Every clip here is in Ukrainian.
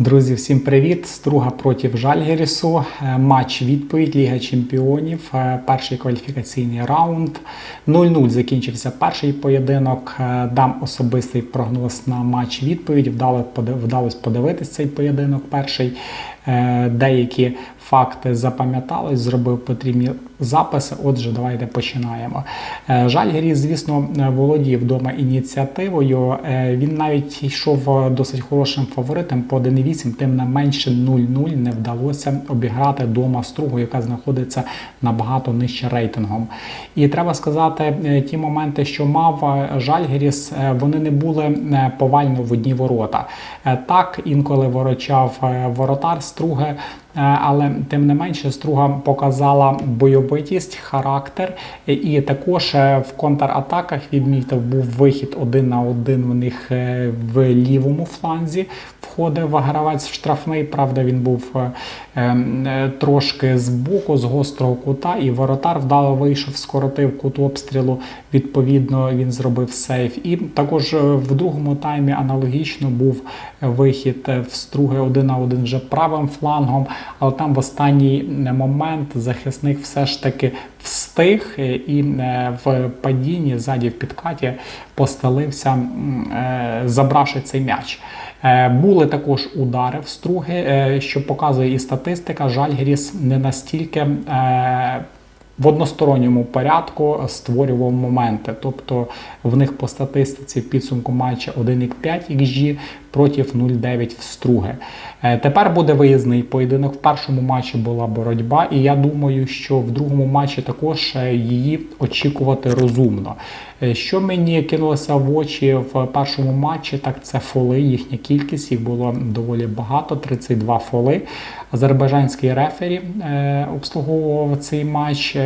Друзі, всім привіт! Струга проти Жальгерісу. Е, Матч відповідь Ліга Чемпіонів. Е, Перший кваліфікаційний раунд. 0-0 закінчився перший поєдинок. Е, Дам особистий прогноз на матч відповідь. Вдалося подивитися цей поєдинок перший. Деякі факти запам'ятались, зробив потрібні записи. Отже, давайте починаємо. Е, Жальгеріс, звісно, е, володів вдома ініціативою. Е, Він навіть йшов досить хорошим фаворитом по 1,8, тим не менше 0-0 не вдалося обіграти дома Стругу, яка знаходиться набагато нижче рейтингом. І треба сказати, ті моменти, що мав Жальгеріс, вони не були повально в одні ворота. Так, інколи ворочав воротар Струги. Але тим не менше Струга показала бойовитість, характер, і також е, в контратаках відмітив був вихід один на один в них е, в лівому фланзі. Входив гравець в штрафний. Правда, він був е, е, трошки з боку, з гострого кута, і воротар вдало вийшов, скоротив кут обстрілу. Відповідно, він зробив сейф. І також в другому таймі аналогічно був вихід в струги один на один вже правим флангом. Але там останній е, момент захисник все ж таки встиг е, і е, в падінні ззаді в підкаті постелився, забравши цей м'яч. Були також удари в струги, що показує і статистика. Жальгеріс не настільки в односторонньому порядку створював моменти. Тобто в них по статистиці в підсумку матча 1,5 XG проти 0,9 в струги. Е, Тепер буде виїзний поєдинок. В першому матчі була боротьба, і я думаю, що в другому матчі також е, її очікувати розумно. Е, Що мені кинулося в очі в першому матчі, так це фоли. Їхня кількість їх було доволі багато 32 фоли. Азербайджанський рефері е, обслуговував цей матч.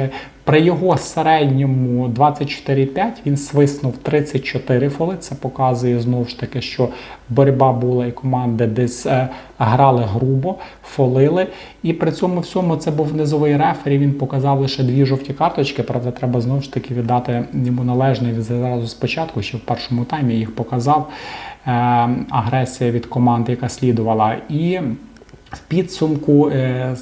При його середньому 24,5 він свиснув 34 фоли. Це показує знову ж таки, що боротьба була і команди десь е, грали грубо, фолили. І при цьому всьому це був низовий рефері. Він показав лише дві жовті карточки. Правда, треба знову ж таки віддати йому належне Він зразу спочатку, що в першому таймі їх показав е, агресія від команди, яка слідувала. І в підсумку. е,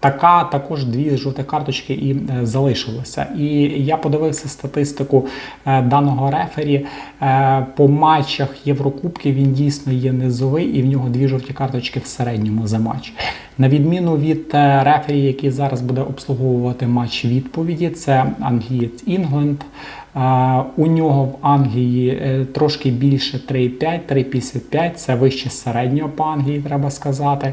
Така також дві жовті карточки і е, залишилося. І я подивився статистику е, даного рефері. Е, по матчах Єврокубків він дійсно є низовий, і в нього дві жовті карточки в середньому за матч. На відміну від рефері, який зараз буде обслуговувати матч відповіді, це англієць Інгленд. У нього в Англії е, трошки більше 3,5, 3,55, це вище середнього по Англії, треба сказати.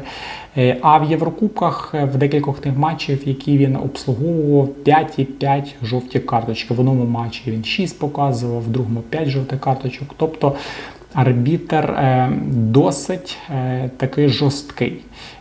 Е, А в Єврокубках е, в декількох тих матчів, які він обслуговував, 5,5 жовті карточки. В одному матчі він 6 показував, в другому 5 жовтих карточок. Тобто арбітер е, досить е, такий жорсткий.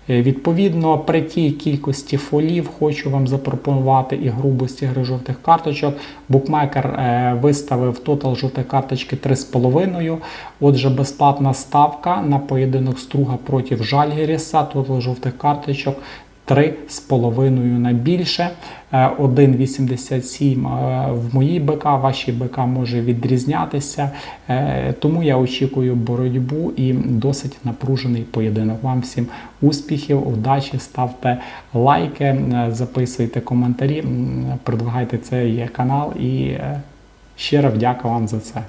Е, Відповідно, при тій кількості фолів хочу вам запропонувати і грубості гри жовтих карточок. Букмекер виставив тотал жовтих карточки 3,5. Отже, безплатна ставка на поєдинок Струга проти Жальгеріса, тотал жовтих карточок 3,5 на більше. Е, 1,87 е, в моїй БК, вашій БК може відрізнятися. Е, Тому я очікую боротьбу і досить напружений поєдинок. Вам всім успіхів, удачі, ставте лайки, е, записуйте коментарі, предлагайте цей канал і е, щиро вдяка вам за це.